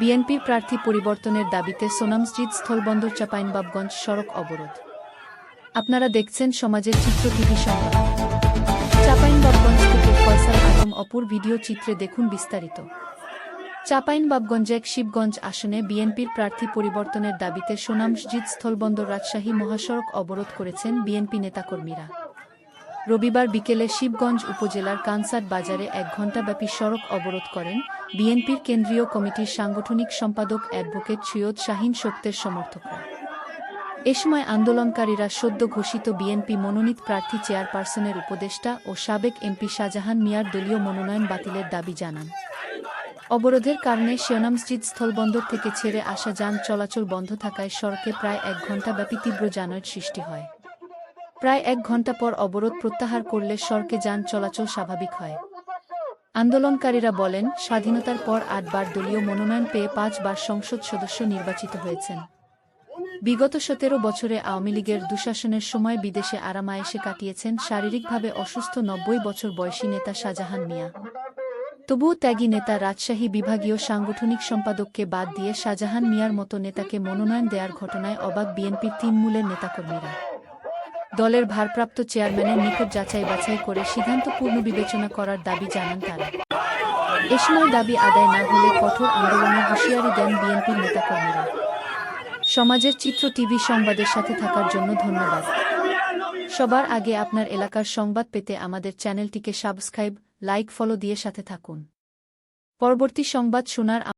বিএনপির প্রার্থী পরিবর্তনের দাবিতে সোনামসজিদ স্থলবন্দর চাঁপাইনবাবগঞ্জ সড়ক অবরোধ। আপনারা দেখছেন সমাজের চিত্র টিভি সংবাদ। চাঁপাইনবাবগঞ্জ থেকে ফয়সাল আলম অপুর ভিডিও চিত্রে দেখুন বিস্তারিত। চাঁপাইনবাবগঞ্জ এক শিবগঞ্জ আসনে বিএনপির প্রার্থী পরিবর্তনের দাবিতে সোনামসজিদ স্থলবন্দর রাজশাহী মহাসড়ক অবরোধ করেছেন বিএনপি নেতাকর্মীরা। রবিবার বিকেলে শিবগঞ্জ উপজেলার কানসাট বাজারে এক ঘণ্টাব্যাপী সড়ক অবরোধ করেন বিএনপির কেন্দ্রীয় কমিটির সাংগঠনিক সম্পাদক অ্যাডভোকেট সৈয়দ শাহিন শক্তের সমর্থকরা। এ সময় আন্দোলনকারীরা সদ্য ঘোষিত বিএনপি মনোনীত প্রার্থী চেয়ারপারসনের উপদেষ্টা ও সাবেক এমপি শাহজাহান মিয়ার দলীয় মনোনয়ন বাতিলের দাবি জানান। অবরোধের কারণে শিয়নামসজিদ স্থলবন্দর থেকে ছেড়ে আসা যান চলাচল বন্ধ থাকায় সড়কে প্রায় এক ঘণ্টাব্যাপী তীব্র যানজট সৃষ্টি হয়। প্রায় এক ঘণ্টা পর অবরোধ প্রত্যাহার করলে সড়কে যান চলাচল স্বাভাবিক হয়। আন্দোলনকারীরা বলেন, স্বাধীনতার পর আটবার দলীয় মনোনয়ন পেয়ে পাঁচবার সংসদ সদস্য নির্বাচিত হয়েছেন। বিগত সতেরো বছরে আওয়ামী লীগের দুঃশাসনের সময় বিদেশে আরামায়েশে কাটিয়েছেন শারীরিকভাবে অসুস্থ নব্বই বছর বয়সী নেতা শাহজাহান মিয়া। তবুও ত্যাগী নেতা, রাজশাহী বিভাগীয় সাংগঠনিক সম্পাদককে বাদ দিয়ে শাহজাহান মিয়ার মতো নেতাকে মনোনয়ন দেওয়ার ঘটনায় অবাক বিএনপির তিনমূলের নেতাকর্মীরা। দলের ভারপ্রাপ্ত চেয়ারম্যানের নিকট যাচাই বাছাই করে সিদ্ধান্ত পুনর্বিবেচনা করার দাবি জানান তারা। এ সময় দাবি আদায় না হলে কঠোর আন্দোলনের হুঁশিয়ারি দেন বিএনপির নেতাকর্মীরা। সমাজের চিত্র টিভি সংবাদের সাথে থাকার জন্য ধন্যবাদ। সবার আগে আপনার এলাকার সংবাদ পেতে আমাদের চ্যানেলটিকে সাবস্ক্রাইব, লাইক, ফলো দিয়ে সাথে থাকুন। পরবর্তী সংবাদ শোনার